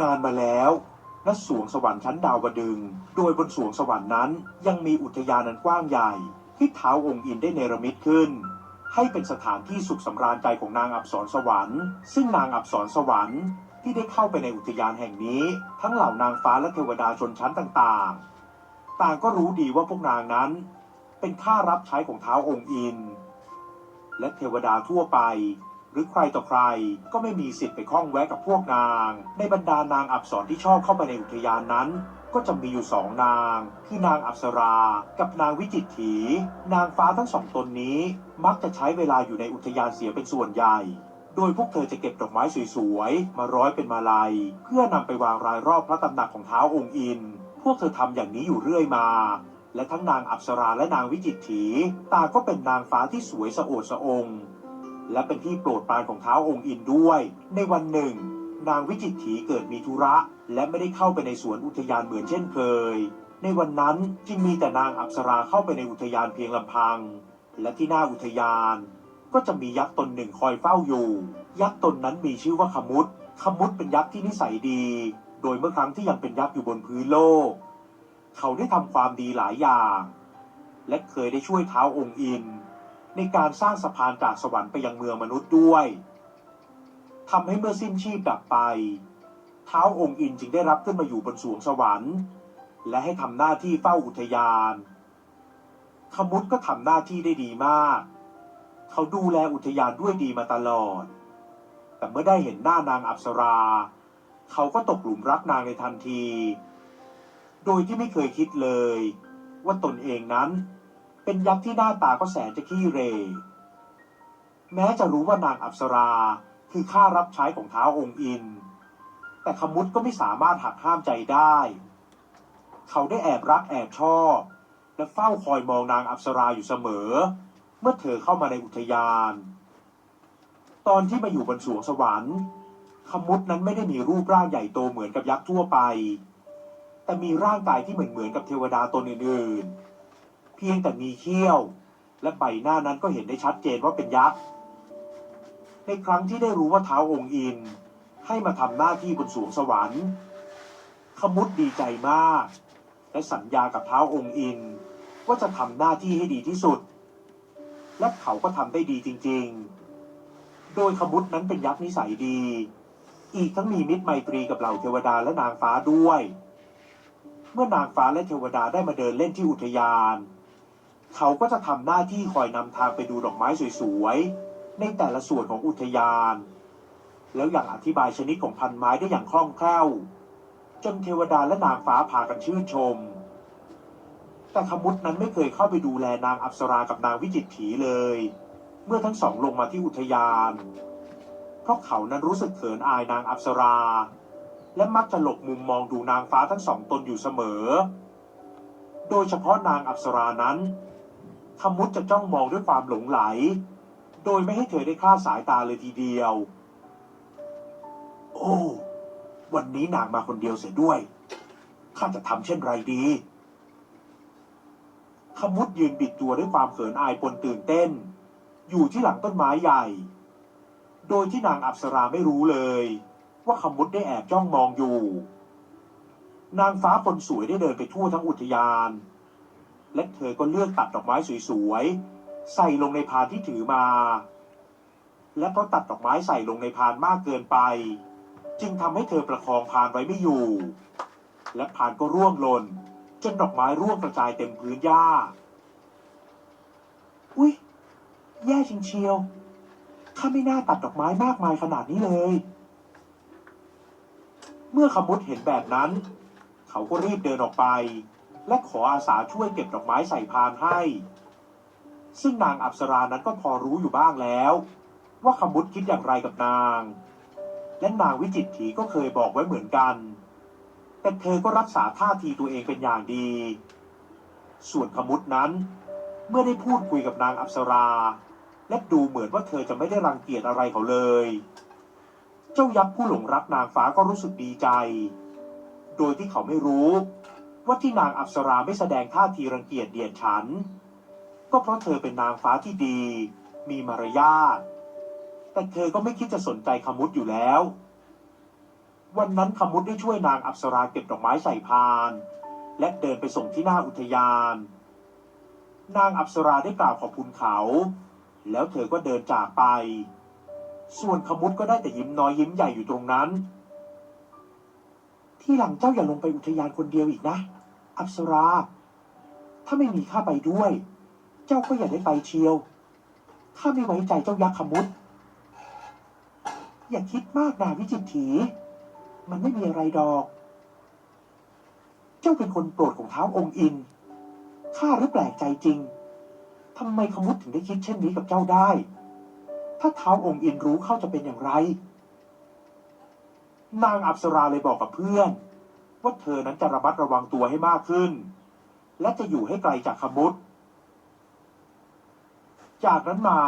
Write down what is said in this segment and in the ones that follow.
นานมาแล้วณสวงสวรรค์ชั้นดาวดึง โดยบนสวงสวรรค์นั้นยังมีอุทยานอันกว้างใหญ่ ที่เท้าองค์อินได้เนรมิตขึ้น ให้เป็นสถานที่สุขสำราญใจของนางอับสรสวรรค์ ซึ่งนางอับสรสวรรค์ที่ได้เข้าไปในอุทยานแห่งนี้ ทั้งเหล่านางฟ้าและเทวดาชนชั้นต่างๆ ต่างก็รู้ดีว่าพวกนางนั้น เป็นข้ารับใช้ของเท้าองค์อิน และเทวดาทั่วไป หรือใครต่อใครก็ไม่มีสิทธิ์ไปข้องแวะกับพวกนาง ในบรรดานางอับสรที่ชอบเข้าไปในอุทยานนั้น ก็จะมีอยู่สองนาง คือนางอับสรา กับนางวิจิตถี นางฟ้าทั้งสองตนนี้ มักจะใช้เวลาอยู่ในอุทยานเสียเป็นส่วนใหญ่ โดยพวกเธอจะเก็บดอกไม้สวยๆ มาร้อยเป็นมาลัย เพื่อนำไปวางรายรอบพระตำหนักของเท้าองค์อิน พวกเธอทำอย่างนี้อยู่เรื่อยมาและทั้งนางอับสราและนางวิจิตถีต่างก็เป็นนางฟ้าที่สวยสะโอดสะอง และเป็นที่โปรดปรานของเท้าวองค์อินด้วย ในวันหนึ่ง นางวิจิตถีเกิดมีธุระ และไม่ได้เข้าไปในสวนอุทยานเหมือนเช่นเคย ในวันนั้นจึงมีแต่นางอับสราเข้าไปในอุทยานเพียงลำพัง และที่หน้าอุทยาน ก็จะมียักษ์ตนหนึ่งคอยเฝ้าอยู่ ยักษ์ตนนั้นมีชื่อว่าขมุตขมุตเป็นยักษ์ที่นิสัยดี โดยเมื่อครั้งที่ยังเป็นยักษ์อยู่บนพื้นโลก เขาได้ทำความดีหลายอย่าง และเคยได้ช่วยเท้าองค์อิน ในการสร้างสะพานจากสวรรค์ไปยังเมืองมนุษย์ด้วยทำให้เมื่อสิ้นชีพดับไป เท้าองค์อินจึงได้รับขึ้นมาอยู่บนสวงสวรรค์ และให้ทำหน้าที่เฝ้าอุทยานขมุตก็ทำหน้าที่ได้ดีมาก เขาดูแลอุทยานด้วยดีมาตลอด แต่เมื่อได้เห็นหน้านางอับสรา เขาก็ตกหลุมรักนางในทันที โดยที่ไม่เคยคิดเลย ว่าตนเองนั้น เป็นยักษ์ที่หน้าตาก็แสนจะขี้เร แม้จะรู้ว่านางอับสราคือข้ารับใช้ของท้าวองค์อิน แต่ขมุตก็ไม่สามารถหักห้ามใจได้ เขาได้แอบรักแอบชอบ และเฝ้าคอยมองนางอับสราอยู่เสมอ เมื่อเธอเข้ามาในอุทยาน ตอนที่มาอยู่บนสวงสวรรค์ ขมุตนั้นไม่ได้มีรูปร่างใหญ่โตเหมือนกับยักษ์ทั่วไป แต่มีร่างกายที่เหมือนเหมือนกับเทวดาตนอื่นๆ เพียงแต่มีเขี้ยว และใบหน้านั้นก็เห็นได้ชัดเจนว่าเป็นยักษ์ในครั้งที่ได้รู้ว่าเท้าองค์อิน ให้มาทำหน้าที่บนสวงสวรรค์ขมุตดีใจมาก และสัญญากับเท้าองค์อิน ว่าจะทำหน้าที่ให้ดีที่สุด และเขาก็ทำได้ดีจริง ๆ โดยขมุตนั้นเป็นยักษ์นิสัยดี อีกทั้งมีมิตรไมตรีกับเหล่าเทวดาและนางฟ้าด้วย เมื่อนางฟ้าและเทวดาได้มาเดินเล่นที่อุทยาน เขาก็จะทำหน้าที่คอยนำทางไปดูดอกไม้สวยๆ ในแต่ละส่วนของอุทยาน แล้วอย่างอธิบายชนิดของพันไม้ได้อย่างคล่องแคล่ว จนเทวดาและนางฟ้าพากันชื่นชม แต่ขมุตนั้นไม่เคยเข้าไปดูแลนางอับสรากับนางวิจิตรถีเลย เมื่อทั้งสองลงมาที่อุทยาน เพราะเขานั้นรู้สึกเขินอายนางอับสรา และมักจะหลบมุมมองดูนางฟ้าทั้งสองตนอยู่เสมอ โดยเฉพาะนางอับสรานั้น ขมุตจะจ้องมองด้วยความหลงไหล โดยไม่ให้เธอได้คลาดสายตาเลยทีเดียว โอ้ วันนี้นางมาคนเดียวเสียด้วย ข้าจะทำเช่นไรดี ขมุตยืนบิดตัวด้วยความเขินอายปนตื่นเต้น อยู่ที่หลังต้นไม้ใหญ่ โดยที่นางอับสราไม่รู้เลย ว่าขมุตได้แอบจ้องมองอยู่ นางฟ้าคนสวยได้เดินไปทั่วทั้งอุทยาน และเธอก็เลือกตัดดอกไม้สวยๆ ใส่ลงในพานที่ถือมา และเพราะตัดดอกไม้ใส่ลงในพานมากเกินไป จึงทำให้เธอประคองพานไว้ไม่อยู่ และพานก็ร่วงหล่นจนดอกไม้ร่วงกระจายเต็มพื้นหญ้า อุ๊ย แย่จริงเชียว ข้าไม่น่าตัดดอกไม้มากมายขนาดนี้เลย เมื่อขมุตเห็นแบบนั้น เขาก็รีบเดินออกไป และขออาสาช่วยเก็บดอกไม้ใส่พานให้ ซึ่งนางอับสรานั้นก็พอรู้อยู่บ้างแล้ว ว่าขมุตคิดอย่างไรกับนาง และนางวิจิตถีก็เคยบอกไว้เหมือนกัน แต่เธอก็รักษาท่าทีตัวเองเป็นอย่างดี ส่วนขมุตนั้นเมื่อได้พูดคุยกับนางอับสรา และดูเหมือนว่าเธอจะไม่ได้รังเกียจอะไรเขาเลย เจ้ายักษ์ผู้หลงรักนางฟ้าก็รู้สึกดีใจ โดยที่เขาไม่รู้ ว่าที่นางอับสราไม่แสดงท่าทีรังเกียจเดียดฉัน ก็เพราะเธอเป็นนางฟ้าที่ดี มีมารยาทแต่เธอก็ไม่คิดจะสนใจขมุตอยู่แล้ว วันนั้นขมุดได้ช่วยนางอัปสราเก็บดอกไม้ใส่พาน และเดินไปส่งที่หน้าอุทยาน นางอัปสราได้กล่าวขอบคุณเขา แล้วเธอก็เดินจากไป ส่วนขมุดก็ได้แต่ยิ้มน้อยยิ้มใหญ่อยู่ตรงนั้น ที่หลังเจ้าอย่าลงไปอุทยานคนเดียวอีกนะ อัปสรา ถ้าไม่มีข้าไปด้วย เจ้าก็อย่าได้ไปเชียว ข้าไม่ไว้ใจเจ้ายักษ์ขมุดอย่าคิดมากนาวิจิตรถี มันไม่มีอะไรดอก เจ้าเป็นคนโปรดของเท้าองค์อิน ข้าหรือแปลกใจจริง ทำไมขมุดถึงได้คิดเช่นนี้กับเจ้าได้ ถ้าเท้าองค์อินรู้เข้าจะเป็นอย่างไร นางอัปสราเลยบอกกับเพื่อน ว่าเธอนั้นจะระมัดระวังตัวให้มากขึ้น และจะอยู่ให้ไกลจากขมุดจากนั้นมา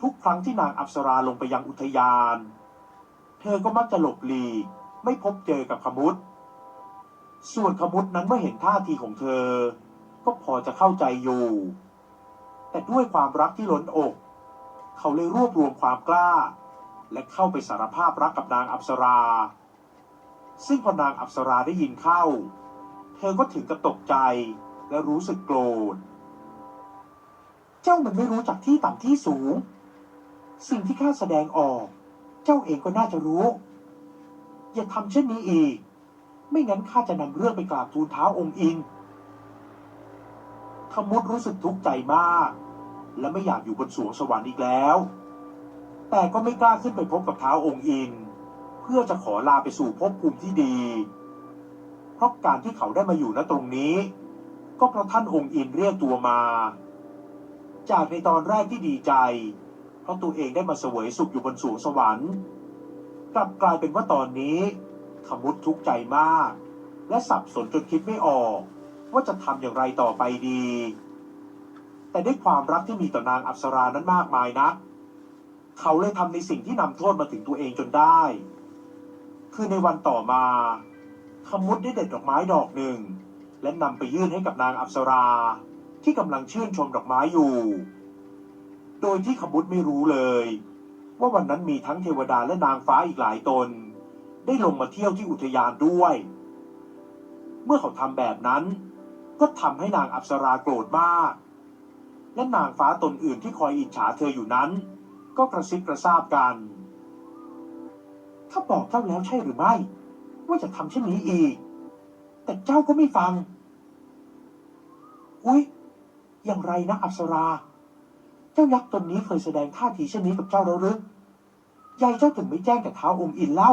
ทุกครั้งที่นางอัปสราลงไปยังอุทยาน เธอก็มักจะหลบหลีกไม่พบเจอกับขมุดส่วนขมุดนั้นเมื่อเห็นท่าทีของเธอ ก็พอจะเข้าใจอยู่ แต่ด้วยความรักที่ล้นอก เขาเลยรวบรวมความกล้า และเข้าไปสารภาพรักกับนางอัปสรา ซึ่งพอนางอัปสราได้ยินเข้า เธอก็ถึงกับตกใจและรู้สึกโกรธ เจ้ามันไม่รู้จักที่ต่ำที่สูง สิ่งที่ข้าแสดงออก เจ้าเองก็น่าจะรู้ อย่าทำเช่นนี้อีก ไม่งั้นข้าจะนำเรื่องไปกราบทูลเท้าองค์อินขมุดรู้สึกทุกข์ใจมาก และไม่อยากอยู่บนสวงสวรรค์อีกแล้ว แต่ก็ไม่กล้าขึ้นไปพบกับเท้าองค์อิน เพื่อจะขอลาไปสู่ภพภูมิที่ดี เพราะการที่เขาได้มาอยู่ณตรงนี้ ก็เพราะท่านองค์อินเรียกตัวมา จากในตอนแรกที่ดีใจ เพราะตัวเองได้มาเสวยสุขอยู่บนสวงสวรรค์ กลับกลายเป็นว่าตอนนี้ ขมุดทุกข์ใจมาก และสับสนจนคิดไม่ออก ว่าจะทำอย่างไรต่อไปดี แต่ด้วยความรักที่มีต่อนางอัปสรานั้นมากมายนัก เขาเลยทำในสิ่งที่นำโทษมาถึงตัวเองจนได้ คือในวันต่อมาขมุดได้เด็ดดอกไม้ดอกหนึ่ง และนำไปยื่นให้กับนางอัปสรา ที่กำลังชื่นชมดอกไม้อยู่ โดยที่ขมุดไม่รู้เลย ว่าวันนั้นมีทั้งเทวดาและนางฟ้าอีกหลายตน ได้ลงมาเที่ยวที่อุทยานด้วย เมื่อเขาทำแบบนั้น ก็ทำให้นางอัปสราโกรธมาก และนางฟ้าตนอื่นที่คอยอิจฉาเธออยู่นั้น ก็กระซิบกระซาบกันข้าบอกเจ้าแล้วใช่หรือไม่ ว่าจะทำเช่นนี้อีก แต่เจ้าก็ไม่ฟัง อุ๊ย อย่างไรนะอัปสรา เจ้ายักษ์ตนนี้เคยแสดงท่าทีเช่นนี้กับเจ้าแล้วหรือยายเจ้าถึงไม่แจ้งกับเท้าองค์อินเล่า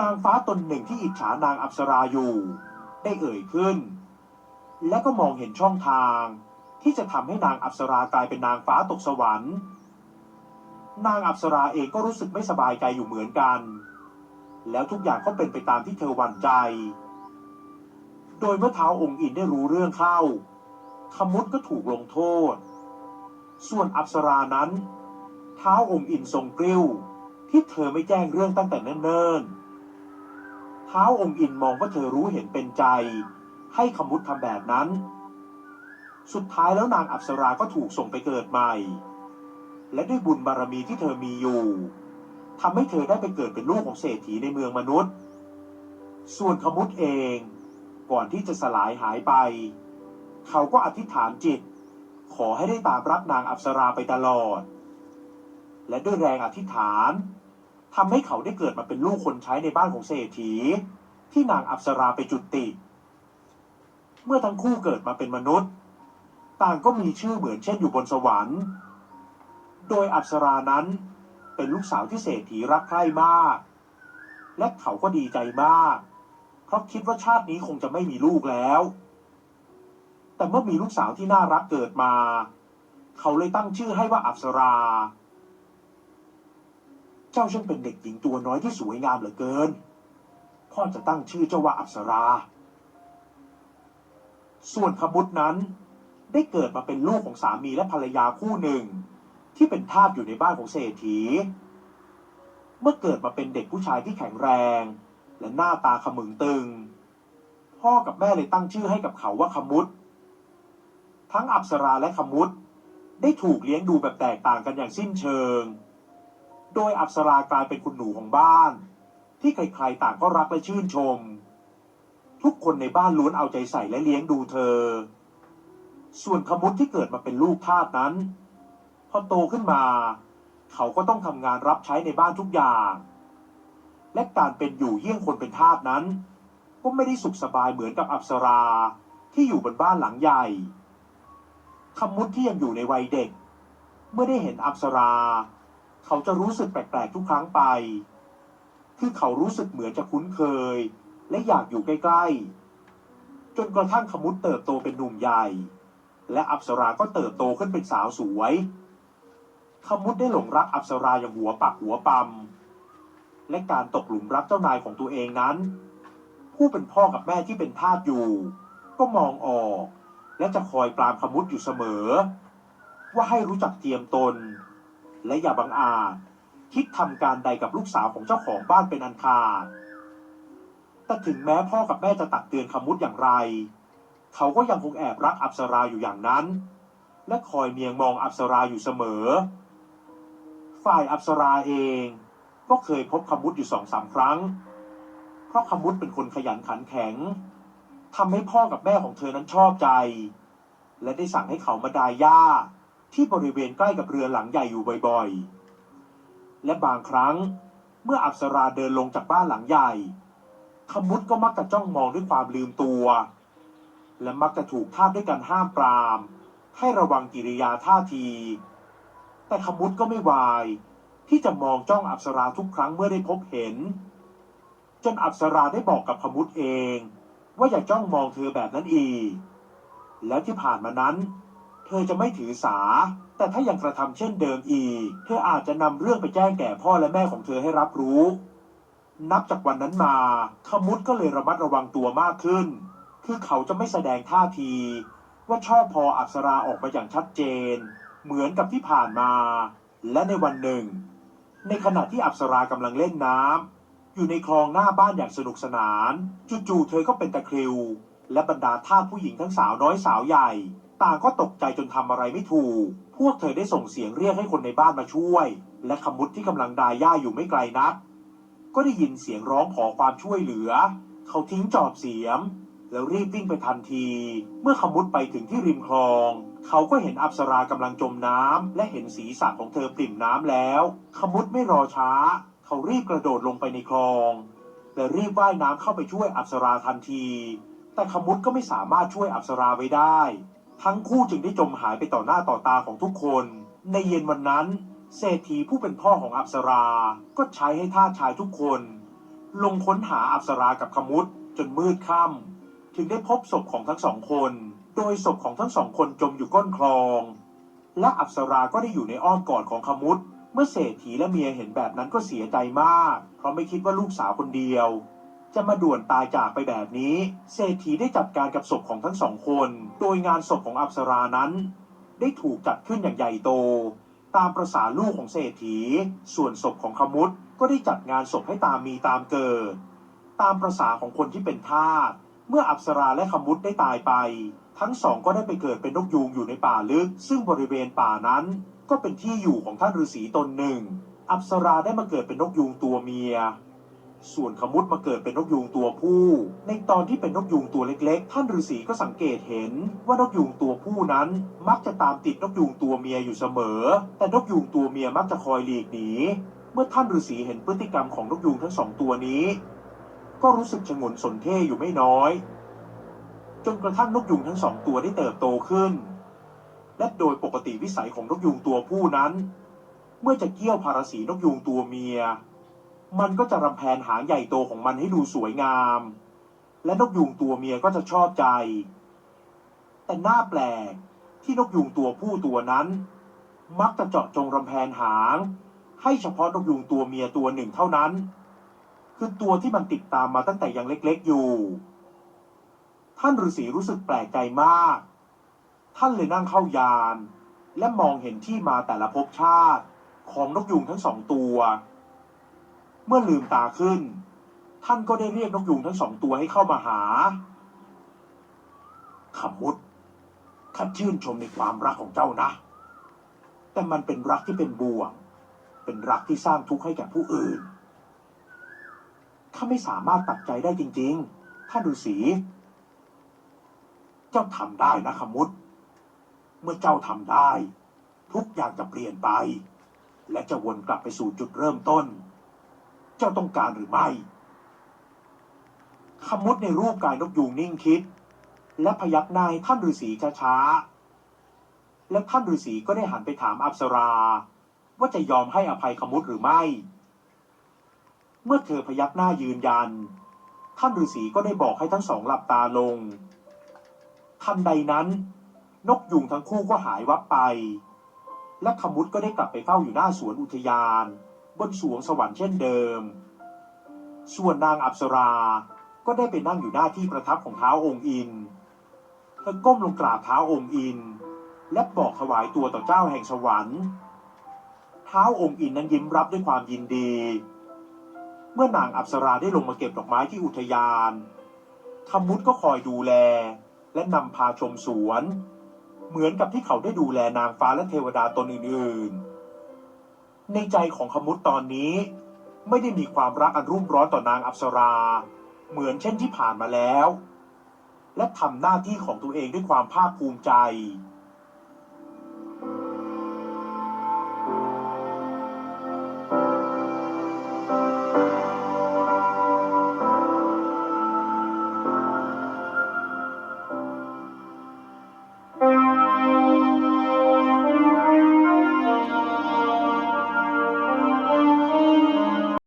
นางฟ้าตนหนึ่งที่อิจฉานางอัปสราอยู่ ได้เอ่ยขึ้น และก็มองเห็นช่องทาง ที่จะทำให้นางอัปสรากลายเป็นนางฟ้าตกสวรรค์ นางอัปสราเองก็รู้สึกไม่สบายใจอยู่เหมือนกัน แล้วทุกอย่างก็เป็นไปตามที่เธอหวั่นใจ โดยเมื่อเท้าองค์อินได้รู้เรื่องเข้า ขมุดก็ถูกลงโทษ ส่วนอัปสรานั้น เท้าองค์อินทรงกริ้ว ที่เธอไม่แจ้งเรื่องตั้งแต่เนิ่นๆ เท้าองค์อินมองว่าเธอรู้เห็นเป็นใจ ให้ขมุดทำแบบนั้น สุดท้ายแล้วนางอัปสราก็ถูกส่งไปเกิดใหม่ และด้วยบุญบารมีที่เธอมีอยู่ทำให้เธอได้ไปเกิดเป็นลูกของเศรษฐีในเมืองมนุษย์ ส่วนขมุดเองก่อนที่จะสลายหายไป เขาก็อธิษฐานจิต ขอให้ได้ตามรักนางอัปสราไปตลอด และด้วยแรงอธิษฐานทำให้เขาได้เกิดมาเป็นลูกคนใช้ในบ้านของเศรษฐี ที่นางอัปสราไปจุติ เมื่อทั้งคู่เกิดมาเป็นมนุษย์ ต่างก็มีชื่อเหมือนเช่นอยู่บนสวรรค์ โดยอัปสรานั้นเป็นลูกสาวที่เศรษฐีรักใคร่มาก และเขาก็ดีใจมาก เพราะคิดว่าชาตินี้คงจะไม่มีลูกแล้ว แต่เมื่อมีลูกสาวที่น่ารักเกิดมา เขาเลยตั้งชื่อให้ว่าอัปสรา เจ้าช่างเป็นเด็กหญิงตัวน้อยที่สวยงามเหลือเกิน พ่อจะตั้งชื่อเจ้าว่าอัปสรา ส่วนขมุดนั้น ได้เกิดมาเป็นลูกของสามีและภรรยาคู่หนึ่ง ที่เป็นทาสอยู่ในบ้านของเศรษฐี เมื่อเกิดมาเป็นเด็กผู้ชายที่แข็งแรง และหน้าตาขมึงตึง พ่อกับแม่เลยตั้งชื่อให้กับเขาว่าขมุดทั้งอัปสราและขมุดได้ถูกเลี้ยงดูแบบแตกต่างกันอย่างสิ้นเชิง โดยอัปสรากลายเป็นคุณหนูของบ้าน ที่ใครๆต่างก็รักและชื่นชม ทุกคนในบ้านล้วนเอาใจใส่และเลี้ยงดูเธอ ส่วนขมุดที่เกิดมาเป็นลูกทาสนั้น พอโตขึ้นมา เขาก็ต้องทำงานรับใช้ในบ้านทุกอย่าง และการเป็นอยู่เยี่ยงคนเป็นทาสนั้น ก็ไม่ได้สุขสบายเหมือนกับอัปสราที่อยู่บนบ้านหลังใหญ่ ขมุดที่ยังอยู่ในวัยเด็ก เมื่อได้เห็นอัปสรา เขาจะรู้สึกแปลกๆทุกครั้งไป คือเขารู้สึกเหมือนจะคุ้นเคย และอยากอยู่ใกล้ๆ จนกระทั่งขมุดเติบโตเป็นหนุ่มใหญ่ และอัปสราก็เติบโตขึ้นเป็นสาวสวยขมุดได้หลงรักอัปสราอย่างหัวปักหัวปั๊มและการตกหลุมรักเจ้านายของตัวเองนั้น ผู้เป็นพ่อกับแม่ที่เป็นทาสอยู่ ก็มองออก และจะคอยปรามขมุดอยู่เสมอ ว่าให้รู้จักเจียมตน และอย่าบังอาจคิดทำการใดกับลูกสาวของเจ้าของบ้านเป็นอันขาดแต่ถึงแม้พ่อกับแม่จะตักเตือนขมุดอย่างไร เขาก็ยังคงแอบรักอัปสราอยู่อย่างนั้น และคอยเมียงมองอัปสราอยู่เสมอ ฝ่ายอัปสราเอง ก็เคยพบขมุดอยู่สองสามครั้ง เพราะขมุดเป็นคนขยันขันแข็งทำให้พ่อกับแม่ของเธอนั้นชอบใจ และได้สั่งให้เขามาดายหญ้าที่บริเวณใกล้กับเรือหลังใหญ่อยู่บ่อยๆ และบางครั้งเมื่ออัปสราเดินลงจากบ้านหลังใหญ่ขมุดก็มักจะจ้องมองด้วยความลืมตัว และมักจะถูกทาสด้วยการห้ามปราม ให้ระวังกิริยาท่าที แต่ขมุดก็ไม่วาย ที่จะมองจ้องอัปสราทุกครั้งเมื่อได้พบเห็น จนอัปสราได้บอกกับขมุดเอง ว่าอย่าจ้องมองเธอแบบนั้นอีก แล้วที่ผ่านมานั้น เธอจะไม่ถือสา แต่ถ้ายังกระทำเช่นเดิมอีก เธออาจจะนำเรื่องไปแจ้งแก่พ่อและแม่ของเธอให้รับรู้ นับจากวันนั้นมาขมุดก็เลยระมัดระวังตัวมากขึ้น คือเขาจะไม่แสดงท่าที ว่าชอบพออัปสราออกมาอย่างชัดเจน เหมือนกับที่ผ่านมา และในวันหนึ่ง ในขณะที่อัปสรากำลังเล่นน้ำอยู่ในคลองหน้าบ้านอย่างสนุกสนาน จู่ๆเธอก็เป็นตะคริว และบรรดาท่าผู้หญิงทั้งสาวน้อยสาวใหญ่ ต่างก็ตกใจจนทำอะไรไม่ถูก พวกเธอได้ส่งเสียงเรียกให้คนในบ้านมาช่วย และขมุดที่กำลังดายหญ้าอยู่ไม่ไกลนักก็ได้ยินเสียงร้องขอความช่วยเหลือ เขาทิ้งจอบเสียม แล้วรีบวิ่งไปทันที เมื่อขมุดไปถึงที่ริมคลอง เขาก็เห็นอัปสรากำลังจมน้ำและเห็นศีรษะของเธอปริ่มน้ำแล้ว ขมุดไม่รอช้า เขารีบกระโดดลงไปในคลองและรีบว่ายน้ำเข้าไปช่วยอัปสราทันที แต่ขมุดก็ไม่สามารถช่วยอัปสราไว้ได้ ทั้งคู่จึงได้จมหายไปต่อหน้าต่อตาของทุกคน ในเย็นวันนั้น เศรษฐีผู้เป็นพ่อของอัปสรา ก็ใช้ให้ท่าชายทุกคน ลงค้นหาอัปสรากับขมุดจนมืดค่ำ ถึงได้พบศพของทั้งสองคน โดยศพของทั้งสองคนจมอยู่ก้นคลอง และอัปสราก็ได้อยู่ในอ้อมกอดของขมุดเมื่อเศรษฐีและเมียเห็นแบบนั้นก็เสียใจมาก เพราะไม่คิดว่าลูกสาวคนเดียว จะมาด่วนตายจากไปแบบนี้ เศรษฐีได้จัดการกับศพของทั้งสองคน โดยงานศพของอัปสรานั้น ได้ถูกจัดขึ้นอย่างใหญ่โต ตามประษาลูกของเศรษฐี ส่วนศพของขมุดก็ได้จัดงานศพให้ตามมีตามเกิด ตามประษาของคนที่เป็นทาส เมื่ออัปสราและขมุดได้ตายไป ทั้งสองก็ได้ไปเกิดเป็นนกยูงอยู่ในป่าลึก ซึ่งบริเวณป่านั้น ก็เป็นที่อยู่ของท่านฤาษีตนหนึ่ง อัปสราได้มาเกิดเป็นนกยูงตัวเมีย ส่วนขมุดมาเกิดเป็นนกยูงตัวผู้ ในตอนที่เป็นนกยูงตัวเล็ก ๆ ท่านฤาษีก็สังเกตเห็น ว่านกยูงตัวผู้นั้นมักจะตามติดนกยูงตัวเมียอยู่เสมอ แต่นกยูงตัวเมียมักจะคอยหลีกหนีเมื่อท่านฤาษีเห็นพฤติกรรมของนกยูงทั้งสองตัวนี้ ก็รู้สึกชงนสนเท่อยู่ไม่น้อย จนกระทั่งนกยูงทั้งสองตัวได้เติบโตขึ้น และโดยปกติวิสัยของนกยูงตัวผู้นั้น เมื่อจะเกี่ยวพาราสีนกยูงตัวเมีย มันก็จะรำแพนหางใหญ่โตของมันให้ดูสวยงาม และนกยูงตัวเมียก็จะชอบใจ แต่หน่าแปลกที่นกยูงตัวผู้ตัวนั้น มักจะเจาะจงรำแพนหาง ให้เฉพาะนกยูงตัวเมียตัวหนึ่งเท่านั้น คือตัวที่มันติดตามมาตั้งแต่ยังเล็กๆอยู่ ท่านฤาษีรู้สึกแปลกใจมาก ท่านเลยนั่งเข้ายาน และมองเห็นที่มาแต่ละภพชาติของนกยูงทั้งสองตัว เมื่อลืมตาขึ้น ท่านก็ได้เรียกนกยูงทั้งสองตัวให้เข้ามาหาขมุดข้าชื่นชมในความรักของเจ้านะ แต่มันเป็นรักที่เป็นบ่วง เป็นรักที่สร้างทุกข์ให้แก่ผู้อื่น ข้าไม่สามารถตัดใจได้จริงๆ ท่านฤาษีเจ้าทำได้นะขมุด เมื่อเจ้าทำได้ ทุกอย่างจะเปลี่ยนไป และจะวนกลับไปสู่จุดเริ่มต้น เจ้าต้องการหรือไม่ ขมุดในรูปกายนกยูงนิ่งคิด และพยักหน้าให้ท่านฤาษีช้าๆและท่านฤาษีก็ได้หันไปถามอัปสรา ว่าจะยอมให้อภัยขมุดหรือไม่ เมื่อเธอพยักหน้ายืนยัน ท่านฤาษีก็ได้บอกให้ทั้งสองหลับตาลง ทันใดนั้น นกยุงทั้งคู่ก็หายวับไป และขมุดก็ได้กลับไปเฝ้าอยู่หน้าสวนอุทยาน บนสวงสวรรค์เช่นเดิม ส่วนนางอัปสรา ก็ได้ไปนั่งอยู่หน้าที่ประทับของเท้าองค์อิน เธอก้มลงกราบเท้าองค์อิน และบอกถวายตัวต่อเจ้าแห่งสวรรค์ เท้าองค์อินนั้นยิ้มรับด้วยความยินดี มื่อนางอัปสราได้ลงมาเก็บดอกไม้ที่อุทยานคำมุดก็คอยดูแล และนำพาชมสวน เหมือนกับที่เขาได้ดูแลนางฟ้าและเทวดาตนอื่นๆ ในใจของขมุดตอนนี้ ไม่ได้มีความรักอันรุ่มร้อนต่อนางอัปสรา เหมือนเช่นที่ผ่านมาแล้ว และทำหน้าที่ของตัวเองด้วยความภาคภูมิใจ